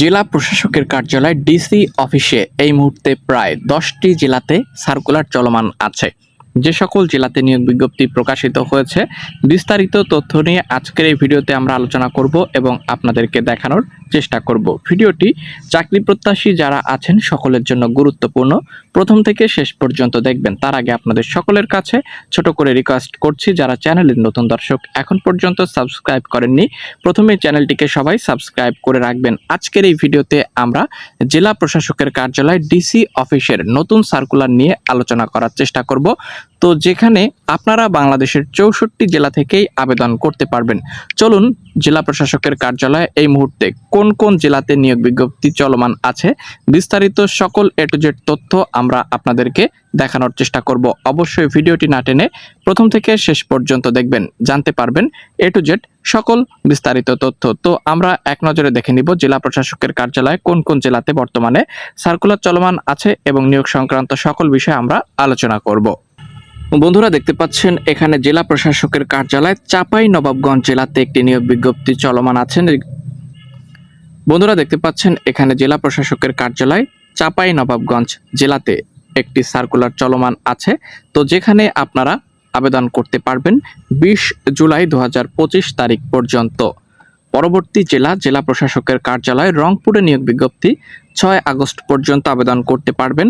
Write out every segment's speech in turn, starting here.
জেলা প্রশাসকের কার্যালয় ডিসি অফিসে এই মুহূর্তে প্রায় দশটি জেলাতে সার্কুলার চলমান আছে। যে সকল জেলাতে নিয়োগ বিজ্ঞপ্তি প্রকাশিত হয়েছে, বিস্তারিত তথ্য নিয়ে আজকের এই ভিডিওতে আমরা আলোচনা করব এবং আপনাদেরকে দেখানোর চেষ্টা করব। ভিডিওটি চাকরি প্রত্যাশী যারা আছেন সকলের জন্য গুরুত্বপূর্ণ। প্রথম থেকে শেষ পর্যন্ত দেখবেন, তার আগে আপনাদের সকলের কাছে ছোট করে রিকোয়েস্ট করছি, যারা চ্যানেলের নতুন দর্শক এখন পর্যন্ত সাবস্ক্রাইব করেননি প্রথমে চ্যানেলটিকে সবাই সাবস্ক্রাইব করে রাখবেন। আজকের এই ভিডিওতে আমরা জেলা প্রশাসকের কার্যালয় ডিসি অফিসের নতুন সার্কুলার নিয়ে আলোচনা করার চেষ্টা করব। তো যেখানে আপনারা বাংলাদেশের চৌষট্টি জেলা থেকেই আবেদন করতে পারবেন। চলুন জেলা প্রশাসকের কার্যালয়ে এই মুহূর্তে কোন কোন জেলাতে নিয়োগ বিজ্ঞপ্তি চলমান আছে, বিস্তারিত সকল এ টু জেড তথ্য আমরা আপনাদেরকে দেখানোর চেষ্টা করব। অবশ্যই ভিডিওটি না টেনে প্রথম থেকে শেষ পর্যন্ত দেখবেন, জানতে পারবেন এ টু জেড সকল বিস্তারিত তথ্য। তো আমরা এক নজরে দেখে নিব জেলা প্রশাসকের কার্যালয়ে কোন কোন জেলাতে বর্তমানে সার্কুলার চলমান আছে এবং নিয়োগ সংক্রান্ত সকল বিষয়ে আমরা আলোচনা করব। বন্ধুরা দেখতে পাচ্ছেন, এখানে জেলা প্রশাসকের কার্যালয় চাপাই নবাবগঞ্জ জেলাতে একটি নিয়োগ বিজ্ঞপ্তি চলমান আছেন বন্ধুরা দেখতে পাচ্ছেন, এখানে জেলা প্রশাসকের কার্যালয় চাপাই নবাবগঞ্জ জেলাতে একটি সার্কুলার চলমান আছে। তো যেখানে আপনারা আবেদন করতে পারবেন বিশ জুলাই দু হাজার পঁচিশ তারিখ পর্যন্ত। পরবর্তী জেলা জেলা প্রশাসকের কার্যালয় রংপুরে নিয়োগ বিজ্ঞপ্তি ছয় আগস্ট পর্যন্ত আবেদন করতে পারবেন।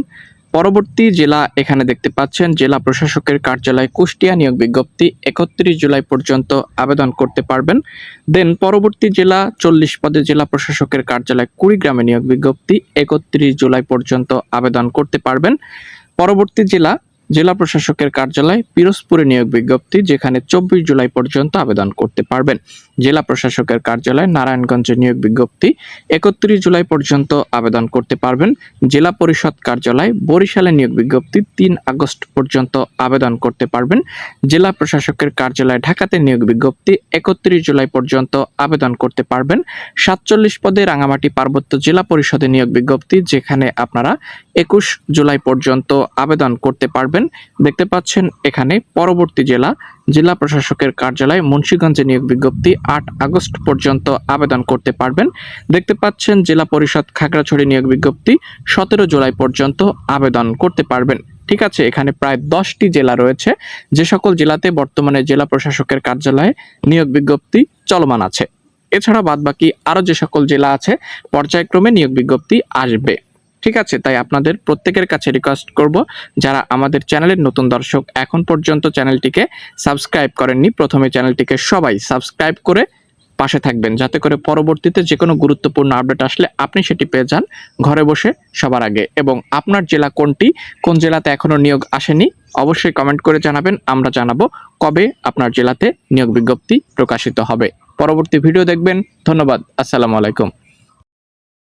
পরবর্তী জেলা এখানে দেখতে পাচ্ছেন, জেলা প্রশাসকের কার্যালয় কুষ্টিয়া, নিয়োগ বিজ্ঞপ্তি একত্রিশ জুলাই পর্যন্ত আবেদন করতে পারবেন। দেন পরবর্তী জেলা চল্লিশ পদে জেলা প্রশাসকের কার্যালয় কুড়িগ্রামে নিয়োগ বিজ্ঞপ্তি একত্রিশ জুলাই পর্যন্ত আবেদন করতে পারবেন। পরবর্তী জেলা জেলা প্রশাসকের কার্যালয় পিরোজপুরে নিয়োগ বিজ্ঞপ্তি, যেখানে চব্বিশ জুলাই পর্যন্ত আবেদন করতে পারবেন। জেলা প্রশাসকের কার্যালয় নারায়ণগঞ্জে নিয়োগ বিজ্ঞপ্তি, একত্রিশ জুলাই পর্যন্ত আবেদন করতে পারবেন। জেলা পরিষদ কার্যালয় বরিশালে নিয়োগ বিজ্ঞপ্তি, তিন আগস্ট পর্যন্ত আবেদন করতে পারবেন। জেলা প্রশাসকের কার্যালয় ঢাকাতে নিয়োগ বিজ্ঞপ্তি, একত্রিশ জুলাই পর্যন্ত আবেদন করতে পারবেন। সাতচল্লিশ পদে রাঙামাটি পার্বত্য জেলা পরিষদে নিয়োগ বিজ্ঞপ্তি, যেখানে আপনারা একুশ জুলাই পর্যন্ত আবেদন করতে পারবেন। দেখতে পাচ্ছেন এখানে পরবর্তী জেলা জেলা প্রশাসকের কার্যালয় মুন্সিগঞ্জে নিয়োগ বিজ্ঞপ্তি আট আগস্ট পর্যন্ত আবেদন করতে পারবেন। দেখতে পাচ্ছেন জেলা পরিষদ খাগড়াছড়ি নিয়োগ বিজ্ঞপ্তি সতেরো জুলাই পর্যন্ত আবেদন করতে পারবেন। ঠিক আছে, এখানে প্রায় দশটি জেলা রয়েছে। যে সকল জেলাতে বর্তমানে জেলা প্রশাসকের কার্যালয়ে নিয়োগ বিজ্ঞপ্তি চলমান আছে। এছাড়া বাদবাকি আরও যে সকল জেলা আছে, পর্যায়ক্রমে নিয়োগ বিজ্ঞপ্তি আসবে। ঠিক আছে, তাই আপনাদের প্রত্যেকের কাছে রিকোয়েস্ট করব যারা আমাদের চ্যানেলের নতুন দর্শক এখন পর্যন্ত চ্যানেলটিকে সাবস্ক্রাইব করেননি, প্রথমে চ্যানেলটিকে সবাই সাবস্ক্রাইব করে পাশে থাকবেন, যাতে করে পরবর্তীতে যে কোনো গুরুত্বপূর্ণ আপডেট আসলে আপনি সেটি পেয়ে যান ঘরে বসে সবার আগে। এবং আপনার জেলা কোনটি, কোন জেলাতে এখনও নিয়োগ আসেনি, অবশ্যই কমেন্ট করে জানাবেন, আমরা জানাব কবে আপনার জেলাতে নিয়োগ বিজ্ঞপ্তি প্রকাশিত হবে। পরবর্তী ভিডিও দেখবেন, ধন্যবাদ, আসসালামু আলাইকুম।